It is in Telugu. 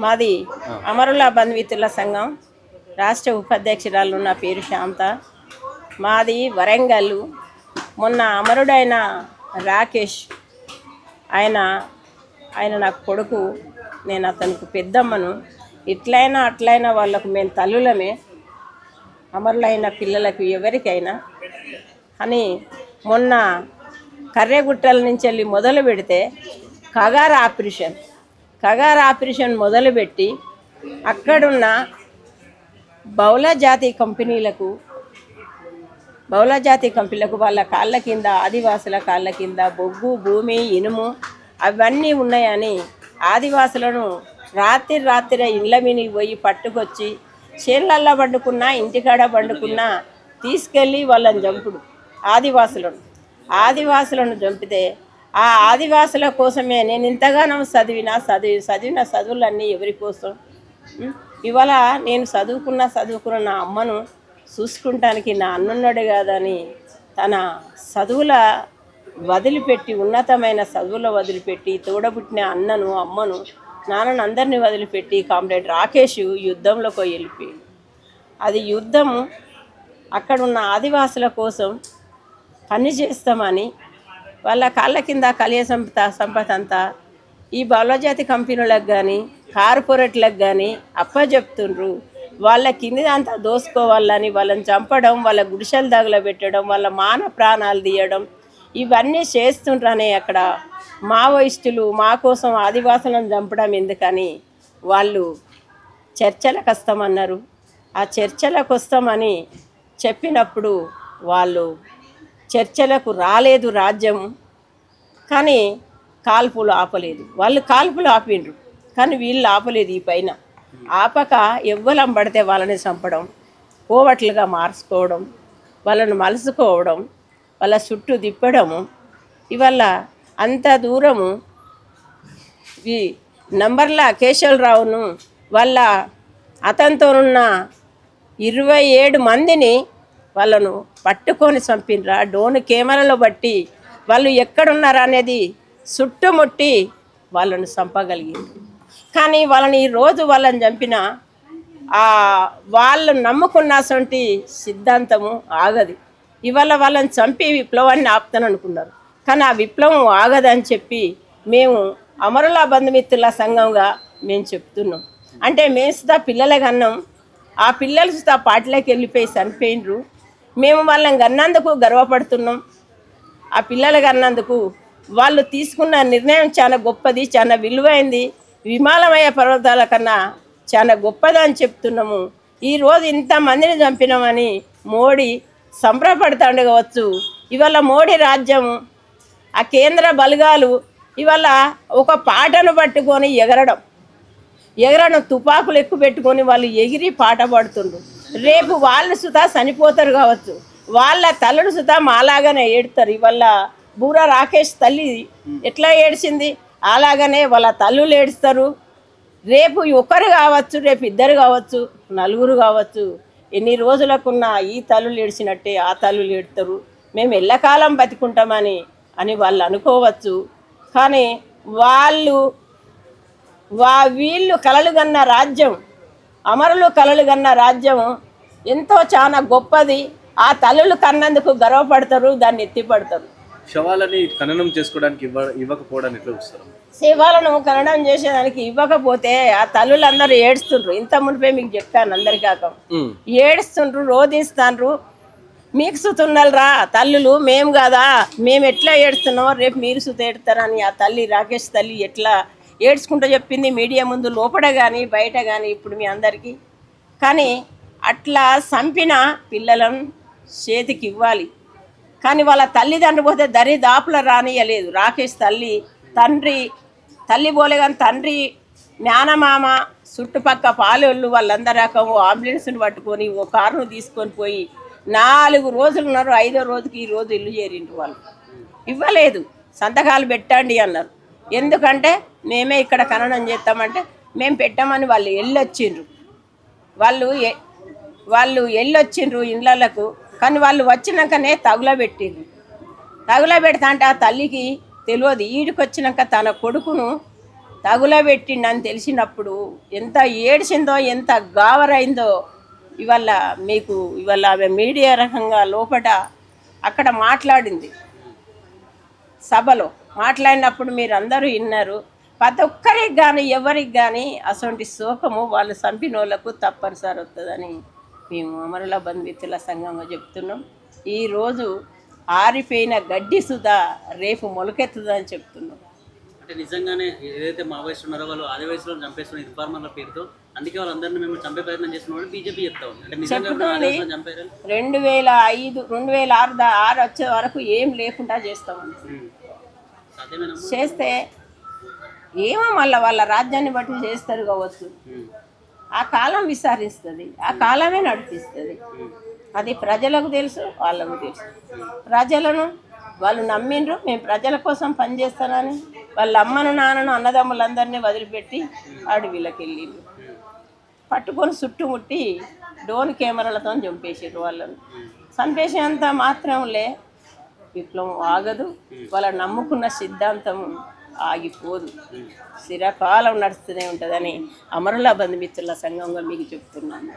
మాది అమరుల బంధుమిత్రుల సంఘం. రాష్ట్ర ఉపాధ్యక్షురాలు నా పేరు శాంత. మాది వరంగల్. మొన్న అమరుడైన రాకేష్ ఆయన ఆయన నాకు కొడుకు నేను అతనికి పెద్దమ్మను. ఇట్లయినా అట్లయినా వాళ్ళకు మేము తల్లులమే. అమరులైన పిల్లలకు ఎవరికైనా. అని మొన్న కర్రెగుట్టల నుంచి వెళ్ళి మొదలు పెడితే కగార ఆపరేషన్. కగార్ ఆపరేషన్ మొదలుపెట్టి అక్కడున్న బహుళ జాతి కంపెనీలకు బహుళ జాతి కంపెనీలకు వాళ్ళ కాళ్ళ కింద ఆదివాసుల కాళ్ళ కింద బొగ్గు భూమి ఇనుము అవన్నీ ఉన్నాయని ఆదివాసులను రాత్రి రాత్రి ఇండ్ల మీనికి పోయి పట్టుకొచ్చి చేన్లల్లో పండుకున్నా ఇంటికాడ పండుకున్నా తీసుకెళ్ళి వాళ్ళని చంపుడు ఆదివాసులను. ఆదివాసులను చంపితే ఆ ఆదివాసుల కోసమే. నేను ఇంతగానో చదివిన చదివి చదివిన చదువులన్నీ ఎవరి కోసం? ఇవాళ నేను చదువుకున్న చదువుకున్న నా అమ్మను చూసుకుంటానికి నా అన్నున్నాడు కాదని తన చదువుల వదిలిపెట్టి ఉన్నతమైన చదువుల వదిలిపెట్టి తోడబుట్టిన అన్నను అమ్మను నాన్నను అందరినీ వదిలిపెట్టి కామ్రేడ్ రాకేష్ యుద్ధంలోకి వెళ్ళిపోయి అది యుద్ధము. అక్కడున్న ఆదివాసుల కోసం పని చేస్తామని వాళ్ళ కాళ్ళ కింద కలియ సంపద సంపద అంతా ఈ బలజాతి కంపెనీలకు కానీ కార్పొరేట్లకు కానీ అప్పచెప్తుండ్రు వాళ్ళ కిందిదంతా దోసుకోవాలని వాళ్ళని చంపడం వాళ్ళ గుడిసెలు తగలబెట్టడం వాళ్ళ మాన ప్రాణాలు తీయడం ఇవన్నీ చేస్తుండ్రనే అక్కడ మావోయిస్టులు మా కోసం ఆదివాసులను చంపడం ఎందుకని వాళ్ళు చర్చలకు వస్తామన్నారు. ఆ చర్చలకు వస్తామని చెప్పినప్పుడు వాళ్ళు చర్చలకు రాలేదు రాజ్యం కానీ కాల్పులు ఆపలేదు. వాళ్ళు కాల్పులు ఆపిండ్రు కానీ వీళ్ళు ఆపలేదు ఈ పైన. ఆపక ఎవ్వలం పడితే వాళ్ళని చంపడం పోవట్లుగా మార్చుకోవడం వాళ్ళను మలుసుకోవడం వాళ్ళ చుట్టూ తిప్పడము ఇవల్ల అంత దూరము ఈ నంబర్ల కేశవరావును వాళ్ళ అతనితోనున్న ఇరవై ఏడు మందిని వాళ్ళను పట్టుకొని చంపినరా? డోన్ కెమెరాలో బట్టి వాళ్ళు ఎక్కడున్నారా అనేది చుట్టుముట్టి వాళ్ళను చంపగలిగింది. కానీ వాళ్ళని ఈరోజు రోజు వాళ్ళని చంపిన ఆ వాళ్ళు నమ్ముకున్నటువంటి సిద్ధాంతము ఆగది. ఇవాళ వాళ్ళని చంపి విప్లవాన్ని ఆపుతాను అనుకున్నారు. కానీ ఆ విప్లవం ఆగదని చెప్పి మేము అమరుల బంధుమిత్రుల సంఘంగా మేము చెప్తున్నాం. అంటే మేము సుధా పిల్లలకి అన్నాం ఆ పిల్లలు సుధా పాటలోకి వెళ్ళిపోయి చనిపోయినరు. మేము వాళ్ళని కన్నందుకు గర్వపడుతున్నాం. ఆ పిల్లలు కన్నందుకు వాళ్ళు తీసుకున్న నిర్ణయం చాలా గొప్పది చాలా విలువైంది. విమాలమయ పర్వతాల కన్నా చాలా గొప్పదని చెప్తున్నాము. ఈరోజు ఇంతమందిని చంపినామని మోడీ సంబరపడతాడు కావచ్చు. ఇవాళ మోడీ రాజ్యం ఆ కేంద్ర బలగాలు ఇవాళ ఒక పాటను పట్టుకొని ఎగరడం. ఎగరడం తుపాకులు ఎక్కువ పెట్టుకొని వాళ్ళు ఎగిరి పాట పాడుతుండ్రు. రేపు వాళ్ళు సుతా చనిపోతారు కావచ్చు. వాళ్ళ తల్లుడు సుతా మాలాగానే ఏడుతారు. ఇవాళ బూర రాకేష్ తల్లి ఎట్లా ఏడ్చింది? అలాగనే వాళ్ళ తల్లులు ఏడుస్తారు. రేపు ఒకరు కావచ్చు రేపు ఇద్దరు కావచ్చు నలుగురు కావచ్చు. ఎన్ని రోజులకున్న ఈ తల్లులు ఏడ్చినట్టే ఆ తల్లులు ఏడుతారు. మేము ఎల్లకాలం బతికుంటామని అని వాళ్ళు అనుకోవచ్చు. కానీ వాళ్ళు వా వీళ్ళు కలలుగన్న రాజ్యం అమరులు కలలు కన్న రాజ్యం ఎంతో చాలా గొప్పది. ఆ తల్లులు కన్నందుకు గర్వపడతారు దాన్ని ఎత్తిపడతారు. శవాలని ఖననం చేసుకోవడానికి ఇవ్వ ఇవ్వకపోవడానికి ఎట్లా చూస్తారు? శివాలను కనడం చేసేదానికి ఇవ్వకపోతే ఆ తల్లులందరూ ఏడుస్తుండ్రు. ఇంత మునిపే మీకు చెప్పాను అందరికాక. ఏడుస్తుండ్రు రోధిస్తాండ్రు. మీకు సుతున్నారా తల్లులు మేము కదా? మేము ఎట్లా ఏడుస్తున్నామో రేపు మీరు సుత ఏడుతారని ఆ తల్లి రాకేష్ తల్లి ఎట్లా ఏడ్చుకుంటూ చెప్పింది మీడియా ముందు లోపల కానీ బయట కానీ ఇప్పుడు మీ అందరికీ. కానీ అట్లా చంపిన పిల్లలను చేతికి ఇవ్వాలి. కానీ వాళ్ళ తల్లిదండ్రులు పోతే దరి దాపుల రానియలేదు. రాకేష్ తల్లి తండ్రి తల్లి పోలే కానీ తండ్రి జ్ఞానమామ చుట్టుపక్క పాలోళ్ళు వాళ్ళందరూ రకము అంబులెన్స్ని పట్టుకొని ఓ కారును తీసుకొని పోయి నాలుగు రోజులు ఉన్నారు ఐదో రోజుకి ఈ రోజు ఇల్లు చేరిండ్రు వాళ్ళు. ఇవ్వలేదు. సంతకాలు పెట్టండి అన్నారు. ఎందుకంటే మేమే ఇక్కడ ఖననం చేస్తామంటే మేము పెట్టామని వాళ్ళు వెళ్ళొచ్చిండ్రు వాళ్ళు వాళ్ళు వెళ్ళొచ్చిండ్రు ఇళ్ళకు కానీ వాళ్ళు వచ్చినాకనే తగులబెట్టిండ్రు. తగులబెడతా అంటే ఆ తల్లికి తెలియదు. ఈడికి వచ్చినాక తన కొడుకును తగులబెట్టిండని తెలిసినప్పుడు ఎంత ఏడిసిందో ఎంత గావరైందో ఇవాళ మీకు ఇవాళ ఆమె మీడియా రకంగా లోపట అక్కడ మాట్లాడింది సభలో. మాట్లాడినప్పుడు మీరు అందరూ విన్నారు. ప్రతి ఒక్కరికి కానీ ఎవరికి కానీ అటువంటి శోకము వాళ్ళు చంపిన వాళ్ళకు తప్పనిసరి వస్తుందని మేము అమరుల బంధుమిత్రుల సంఘంగా చెప్తున్నాం. ఈరోజు ఆరిపోయిన గడ్డి సుధా రేపు మొలకెత్తుదని చెప్తున్నాం. అంటే నిజంగానే ఏదైతే మావోయిస్టులు ఉన్నారో వాళ్ళు ఆది వయసులో చంపేస్తున్న ఇన్ఫార్మర్ల పేరుతో అందుకే వాళ్ళందరినీ మేము చంపే ప్రయత్నం చేస్తున్నామని బీజేపీ చెప్తా ఉంది. అంటే నిజంగా రెండు వేల ఐదు రెండు వేల ఆరు ఆరు వచ్చే వరకు ఏం లేకుండా చేస్తామని సాధ్యమేనా చేస్తే ఏమో మళ్ళీ వాళ్ళ రాజ్యాన్ని బట్టి చేస్తారు కావచ్చు. ఆ కాలం విసారిస్తుంది ఆ కాలమే నడిపిస్తుంది. అది ప్రజలకు తెలుసు వాళ్ళకు తెలుసు. ప్రజలను వాళ్ళు నమ్మిండ్రు మేము ప్రజల కోసం పనిచేస్తానని వాళ్ళ అమ్మను నాన్నను అన్నదమ్ములందరినీ వదిలిపెట్టి అడవిలోకి వెళ్ళిండ్రు. పట్టుకొని చుట్టుముట్టి డోన్ కెమెరాలతో చంపేసారు వాళ్ళని. చంపేసేంత మాత్రంలే విప్లవం ఆగదు. వాళ్ళ నమ్ముకున్న సిద్ధాంతం ఆగిపోదు. చిరకాలం నడుస్తూనే ఉంటుందని అమరుల బంధుమిత్రుల సంఘంగా మీకు చెప్తున్నాను.